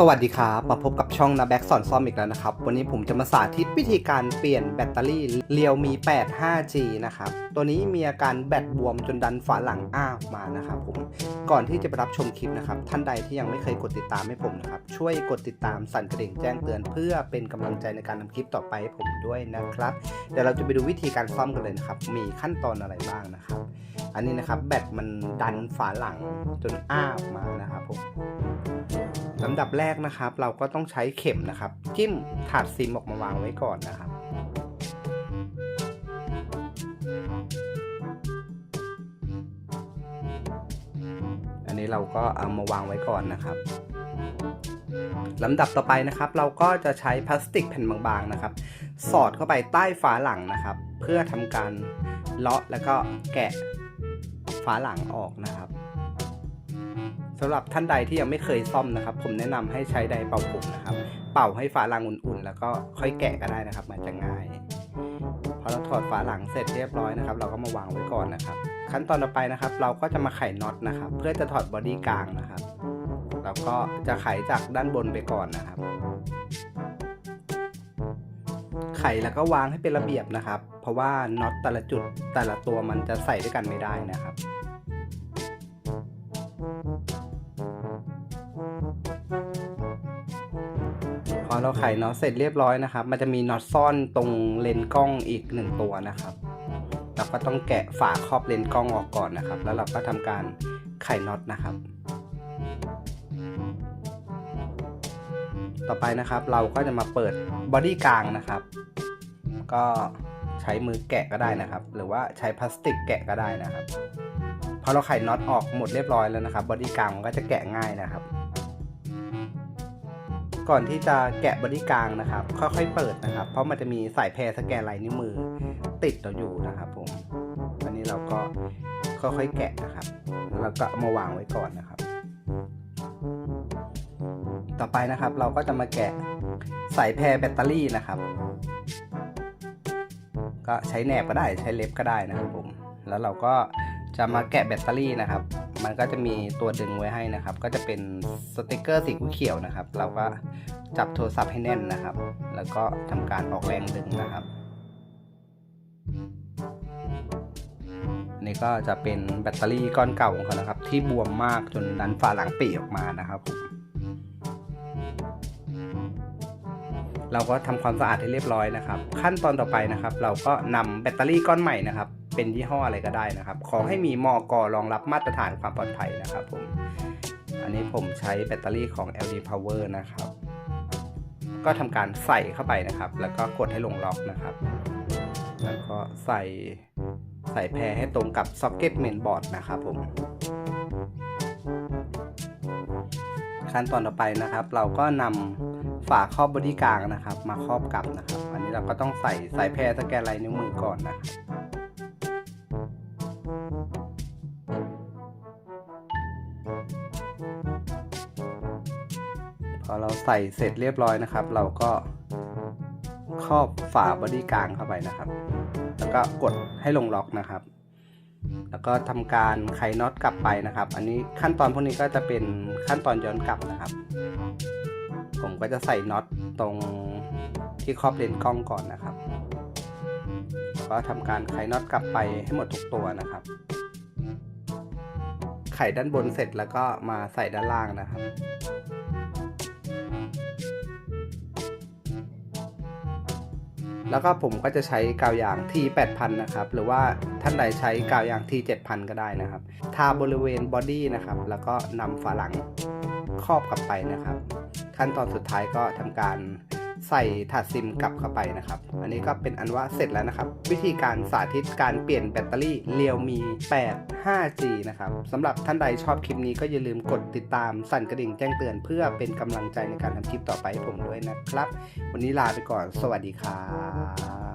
สวัสดีครับ มาพบกับช่องนาแบ็กสอนซ่อมอีกแล้วนะครับ วันนี้ผมจะมาสาธิตวิธีการเปลี่ยนแบตเตอรี่เรียวมี 8 5G นะครับ ตัวนี้มีอาการแบตบวมจนดันฝาหลังอ้าออกมานะครับผม ก่อนที่จะไปรับชมคลิปนะครับ ท่านใดที่ยังไม่เคยกดติดตามให้ผมนะครับ ช่วยกดติดตามสั่นกระดิ่งแจ้งเตือน เพื่อเป็นกำลังใจในการทำคลิปต่อไปให้ผมด้วยนะครับ เดี๋ยวเราจะไปดูวิธีการซ่อมกันเลยนะครับ มีขั้นตอนอะไรบ้างนะครับ อันนี้นะครับแบตมันดันฝาหลังจนอ้าออกมานะครับผม ลำดับแรกนะครับ เราก็ต้องใช้เข็มนะครับ จิ้มถาดซิมออกมาวางไว้ก่อนนะครับ อันนี้เราก็เอามาวางไว้ก่อนนะครับลำดับต่อไปนะครับ เราก็จะใช้พลาสติกแผ่นบางๆนะครับ สอดเข้าไปใต้ฝาหลังนะครับ เพื่อทำการเลาะแล้วก็แกะฝาหลังออกนะครับ สำหรับท่านใดที่ยังไม่เคยซ่อมนะครับ ผมแนะนำให้ใช้ไดร์เป่าผมนะครับ เป่าให้ฝาลังอุ่นๆ แล้วก็ค่อยแกะก็ได้นะครับ มันจะง่ายพอเราถอดฝาหลังเสร็จเรียบร้อยนะครับ เราก็มาวางไว้ก่อนนะครับ ขั้นตอนต่อไปนะครับ เราก็จะมาไขน็อตนะครับ เพื่อจะถอดบอดี้กลางนะครับเราก็จะไขจากด้านบนไปก่อนนะครับ ไขแล้วก็วางให้เป็นระเบียบนะครับ เพราะว่าน็อตแต่ละจุดแต่ละตัวมันจะใส่ด้วยกันไม่ได้นะครับ พอเราไขน็อตเสร็จเรียบร้อยนะครับ มันจะมีน็อตซ่อนตรงเลนส์กล้องอีกหนึ่งตัวนะครับ เราก็ต้องแกะฝาครอบเลนส์กล้องออกก่อนนะครับ แล้วเราก็ทำการไขน็อตนะครับ ต่อไปนะครับเราก็จะมาเปิดบอดี้กลางนะครับ ก็ใช้มือแกะก็ได้นะครับ หรือว่าใช้พลาสติกแกะก็ได้นะครับพอเราไขน็อตออกหมดเรียบร้อยแล้วนะครับบอดี้กลางก็จะแกะง่ายนะครับ ก่อนที่จะแกะบอดี้กลางนะครับ ค่อยๆเปิดนะครับ เพราะมันจะมีสายแพรสแกนลายนิ้วมือติดเราอยู่นะครับผมอันนี้เราก็ค่อยๆแกะนะครับแล้วก็มาวางไว้ก่อนนะครับ ต่อไปนะครับเราก็จะมาแกะสายแพรแบตเตอรี่นะครับ ก็ใช้แหนบก็ได้ใช้เล็บก็ได้นะครับผมแล้วเราก็จะมาแกะแบตเตอรี่นะครับ มันก็จะมีตัวดึงไว้ให้นะครับ ก็จะเป็นสติกเกอร์สีเขียวนะครับ เราก็จับโทรศัพท์ให้แน่นนะครับ แล้วก็ทำการออกแรงดึงนะครับอันนี้ก็จะเป็นแบตเตอรี่ก้อนเก่าของเขานะครับ ที่บวมมากจนดันฝาหลังปีออกมานะครับผมเราก็ทำความสะอาดให้เรียบร้อยนะครับ ขั้นตอนต่อไปนะครับ เราก็นำแบตเตอรี่ก้อนใหม่นะครับ เป็นยี่ห้ออะไรก็ได้นะครับ ขอให้มีมอกรองรับมาตรฐานความปลอดภัยนะครับผม อันนี้ผมใช้แบตเตอรี่ของ LD Power นะครับ ก็ทำการใส่เข้าไปนะครับ แล้วก็กดให้ลงล็อกนะครับ แล้วก็ใส่ใส่แพรให้ตรงกับซ็อกเก็ตเมนบอร์ดนะครับผม ขั้นตอนต่อไปนะครับ เราก็นำฝาครอบบอดี้กลางนะครับ มาครอบกับนะครับ อันนี้เราก็ต้องใส่สายแพรสแกนลายนิ้วมือก่อนนะครับ พอเราใส่เสร็จเรียบร้อยนะครับ เราก็ครอบฝาบอดี้กลางเข้าไปนะครับ แล้วก็กดให้ลงล็อกนะครับ แล้วก็ทำการไขน็อตกลับไปนะครับ อันนี้ขั้นตอนพวกนี้ก็จะเป็นขั้นตอนย้อนกลับนะครับ ผมก็จะใส่น็อตตรงที่ครอบเลนส์กล้องก่อนนะครับแล้วก็ทำการไขน็อตกลับไปให้หมดทุกตัวนะครับ ไขด้านบนเสร็จแล้วก็มาใส่ด้านล่างนะครับ แล้วก็ผมก็จะใช้กาวยาง T8000 นะครับ หรือว่าท่านใดใช้กาวยาง T7000 ก็ได้นะครับ ทาบริเวณบอดี้นะครับ แล้วก็นำฝาหลังครอบกลับไปนะครับ ขั้นตอนสุดท้ายก็ทำการ ใส่ถาดซิมกลับเข้าไปนะครับ อันนี้ก็เป็นอันว่าเสร็จแล้วนะครับ วิธีการสาธิตการเปลี่ยนแบตเตอรี่เรียวมี 8 5G นะครับสำหรับท่านใดชอบคลิปนี้ก็อย่าลืมกดติดตามสั่นกระดิ่งแจ้งเตือนเพื่อเป็นกำลังใจในการทำคลิปต่อไปให้ผมด้วยนะครับ วันนี้ลาไปก่อน สวัสดีครับ